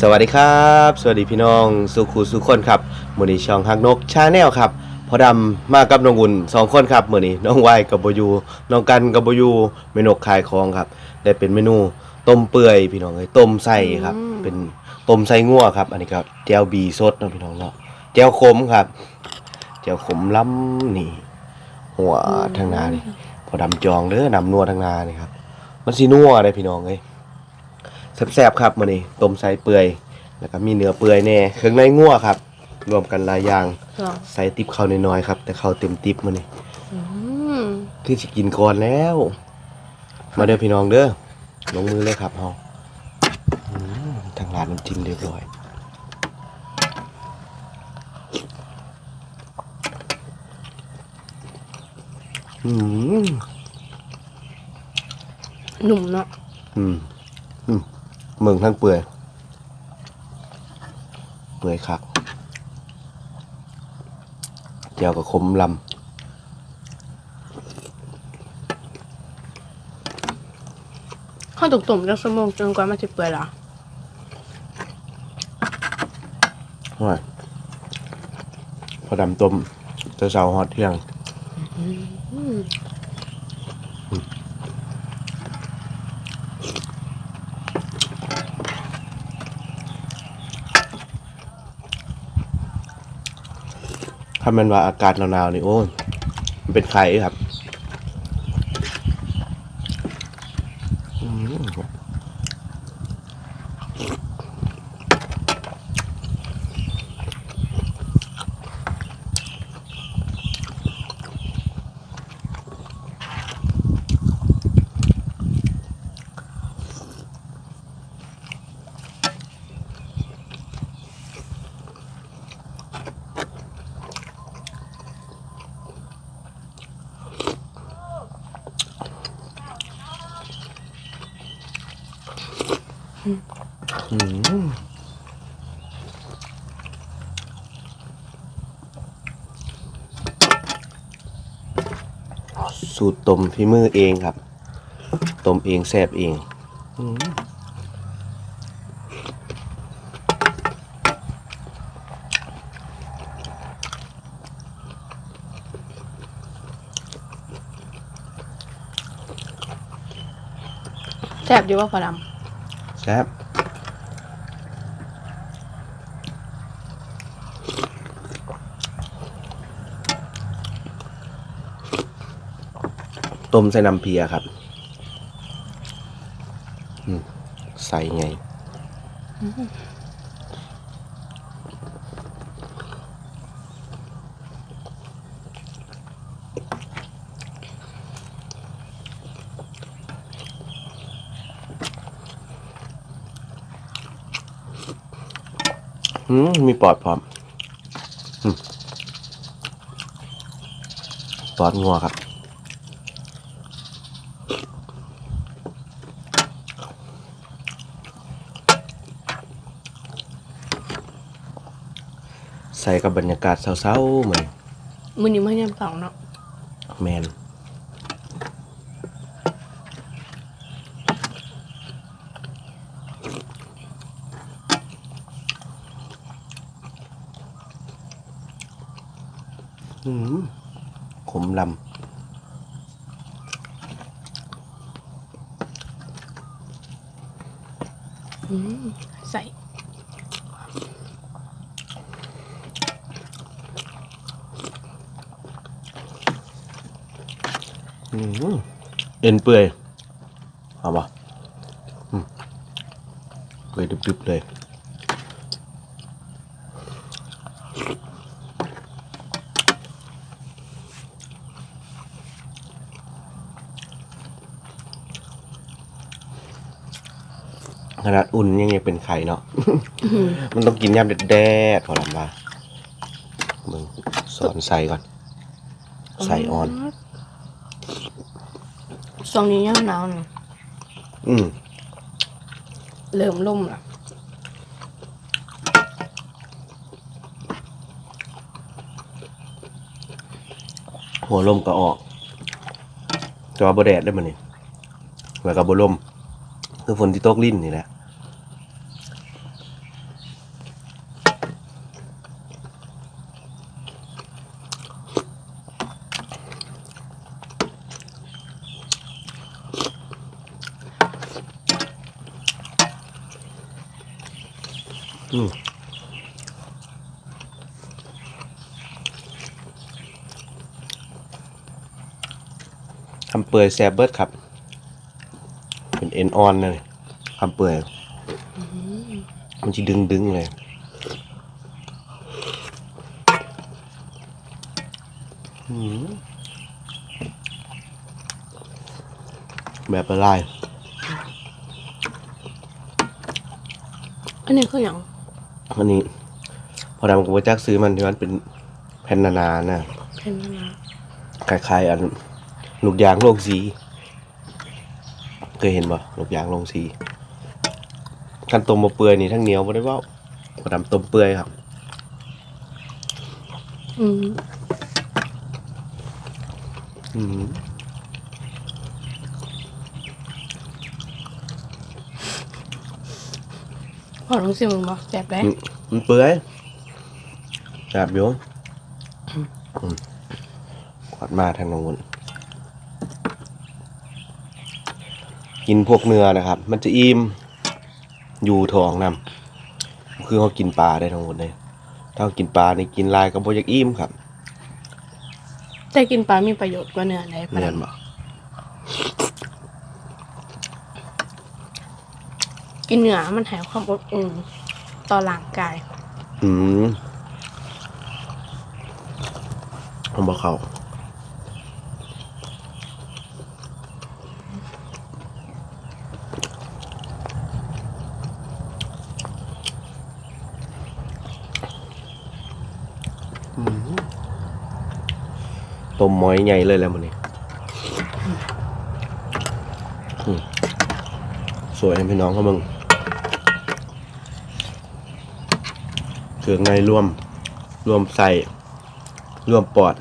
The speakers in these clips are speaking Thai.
สวัสดีครับ สวัสดีพี่น้องสุขูสุขคนครับมือนี้ช่องฮักนกชาแนลครับพอดำมากับน้องอุ่นสองคนครับมือนี้น้องวายกับบอยูน้องกันกับบอยูเมนกขายของครับได้เป็นเมนูต้มเปื่อยพี่น้องเลยต้มไส้ครับอืมเป็นต้มไส้งัวครับ อันนี้ก็แจ่วบีสดเนาะพี่น้องเนาะแจ่วขมครับแจ่วขมล้ำนี่ หัวทางหนานี่พอดำจองเด้อนำนัวทางหนานี่ครับมันสีนัวเลยพี่น้องเลย แซ่บๆครับมื้อนี้ต้มไส้เปื่อย แล้วก็มีเนื้อเปื่อยแน่เครื่องในงัวครับ รวมกันหลายอย่างเหรอใส่ติบข้าวน้อยๆครับ แต่ข้าวเต็มติบมื้อนี้อืมคือสิกินก่อนแล้ว มาเด้อพี่น้องเด้อลงมือเลยครับเฮาอืมทางร้านน้ำจิ้มเรียบร้อยอืมหนุ่มเนาะอืมอืม เมืองทั้งเปื่อย เปื่อยคักเจียวกับขมลข้าวตุ่มๆจักชั่วโมงจนกว่ามันจะเปื่อยเหรอำว่าพอดำต้มเจ้าสาวฮอตเที่ยง ถ้ามันว่าอากาศหนาวๆนี่โอ้ยมันเป็นไข่ครับ สูตรต้มฝีมือเองครับต้มเองแซ่บเองแซ่บดีว่าพอดำ แซ่บต้มใส่น้ำเพียครับใส่ไง อืมมีปอดพร้อมอืมปอดงัวครับใส่กับบรรยากาศเศร้าๆเหมือนำมือนี้ไม่ยำสองเนาะแมน ขมลอืมใส่ำอืมเอ็นเปื่อยเอาปะอืมเปื่อยดึบๆเลย ขนาดอุ่นยังยังเป็นไข่เนาะมันต้องกินยำแดดๆพอลำว่ามึงสอนใส่ก่อน ใส่ออนช่วงนี้ยังหนาวเนาะอืมเริ่มล่มละหัวลมก็ออกแต่ว่าบแดดได้มันนี่แล้วก็บลมคือฝนที่ตกลิ้นนี่แหละ อืมคำเปื่อยแซบเบิร์ดครับ เป็นเอ็นออนเลยคำเปื่อยมันจะดึงดึงๆเลยแบบละลายอันนี้คืออย่าง อันนี้ พอดำกับว่าจักซื้อมันที่มันเป็นแผ่นนาๆนะเพนนะคล้ายๆอันลูกยางโลงสีเคยเห็นบ่ลูกยางโลงสีขั้นต้มมาเปื่อยนี่ทั้งเหนียวบ่ได้เว่าพอดำต้มเปื่อยครับอืมอืม อลองสิมึงบอกแสบได้มันมันเปื่อยแบบโยงอืมขวดมาทางโน้นกินพวกเนื้อนะครับ มันจะอิ่มอยู่ท้องนำคือเขากินปลาได้ทั้งหมดเลยถ้าเขากินปลานี่กินหลายก็บ่อยากอิ่มครับ แต่กินปลามีประโยชน์กว่าเนื้อไหนปลา เนียนบ่ กินเนื้อมันหายความอบอุ่นต่อร่างกาย อืมผมบอกเขาอืมต้มหมอยใหญ่เลยแหล้วมันนี่อืมสวยให้พี่น้องเขามึง เครื่องในรวม รวมใส่ รวมปอด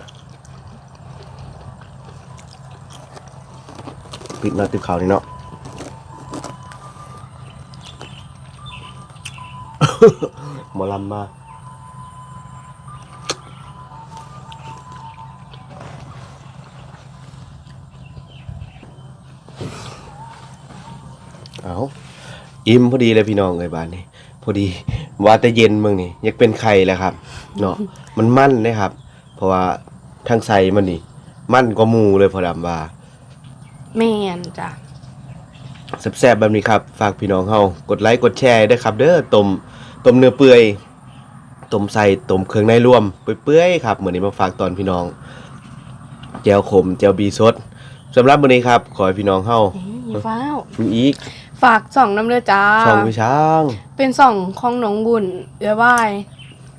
ปิดหน้าติดเขานี่เนาะหมอลำมาเอาอิ่มพอดีเลยพี่น้องเลยบ้านนี้ พอดี ว่าแต่เย็นเมืองนี่ยังเป็นไข่แล้วครับ เนาะมันมั่นนะครับ เพราะว่าทางใส่มันนี่ มั่นกว่าหมูเลยพอดำว่าแม่นจ้ะแซ่บๆแบบนี้ครับ ฝากพี่น้องเฮากดไลค์กดแชร์ด้วยครับ เด้อต้มต้มเนื้อเปื่อยต้มใส่ต้มเครื่องในรวมเปื่อยๆครับเหมือนนี้มาฝากตอนพี่น้องแจวขมแจวบีสดสำหรับวันนี้ครับ ขอให้พี่น้องเฮานี่ฟ้าวมีอีก ฝากส่องน้ำเลือจ้า ช่องวิช้าง เป็นส่องของหนองบุญเอือว่าย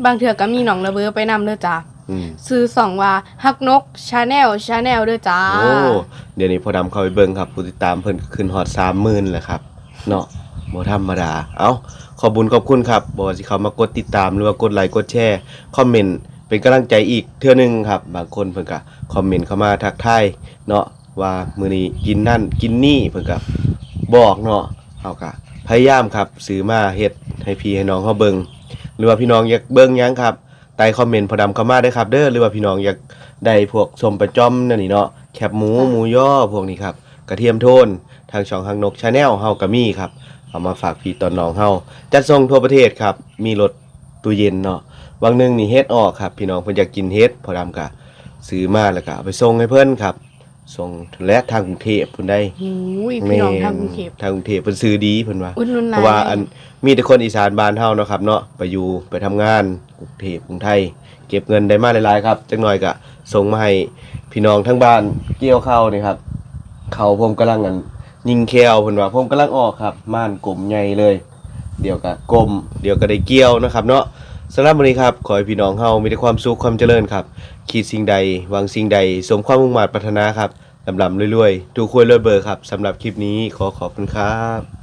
บางเถื่อก็มีหนองระเบือไปนำเด้อจ้าอืมซื้อส่องว่าฮักนกชาแนลชาแนลเด้อจ้า โอ้เดี๋ยวนี้พอดำเข้าไปเบิ่งครับผู้ติดตามเพิ่นขึ้นฮอด30,000แล้วครับ เนาะบ่ธรรมดา เอ้า ขอบุญขอบคุณครับบ่ว่าสิเขามากดติดตามหรือว่ากดไลค์กดแชร์คอมเมนต์เป็นกำลังใจอีกเทื่อหนึงครับ บางคนเพิ่นก็คอมเมนต์เข้ามาทักทายเนาะว่ามื้อนี้กินนั่นกินนี่เพิ่นก็ บอกเนาะเฮาก็พยายามครับซื้อมาเฮ็ดให้พี่ให้น้องเฮาเบิ่งหรือว่าพี่น้องอยากเบิ่งหยังครับใต้คอมเมนต์พอดำเข้ามาได้ครับ เด้อหรือว่าพี่น้องอยากได้พวกสมประจอมนั่นนี่เนาะแคบหมูหมูย่อพวกนี้ครับกระเทียมโทนทางช่องทางนกชาแนลเฮาก็มีครับเอามาฝากพี่ตอนน้องเฮาจัดส่งทั่วประเทศครับ มีรถตู้เย็นเนาะบางหนึงนี่เฮ็ดออกครับ พี่น้องเพิ่นอยากกินเฮ็ดพอดำกะซื้อมาแล้วก็เอาไปส่งให้เพิ่นครับ ส่งและทางกรุงเทพเพิ่นได้หูยพี่น้องทางกรุงเทพทางกรุงเทพเพิ่นซื้อดีเพิ่นว่าอุดหนุนเพหลายราะว่าอันมีแต่คนอีสานบ้านเฮาเนาะครับเนาะไปอยู่ไปทำงานกรุงเทพกรุงไทย เก็บเงินได้มาหลายๆครับจักหน่อยก็ส่งมาให้พี่น้องทั้งบ้านเกี่ยวข้าวนี่ครับเขาผมกำลังอันยิงแควเพิ่นว่าผมกำลังออกครับ ม่านกลมใหญ่เลย เดี๋ยวก็กลมเดี๋ยวก็ได้เกี่ยวนะครับ เนาะสำหรับวันนี้ครับขอให้พี่น้องเฮามีแต่ความสุขความเจริญครับ คิดสิ่งใดหวังสิ่งใด สมความมุ่งมั่นปรารถนาครับลำลำรวยๆถูกควยรวยเบอร์ครับสำหรับคลิปนี้ขอขอบคุณครับ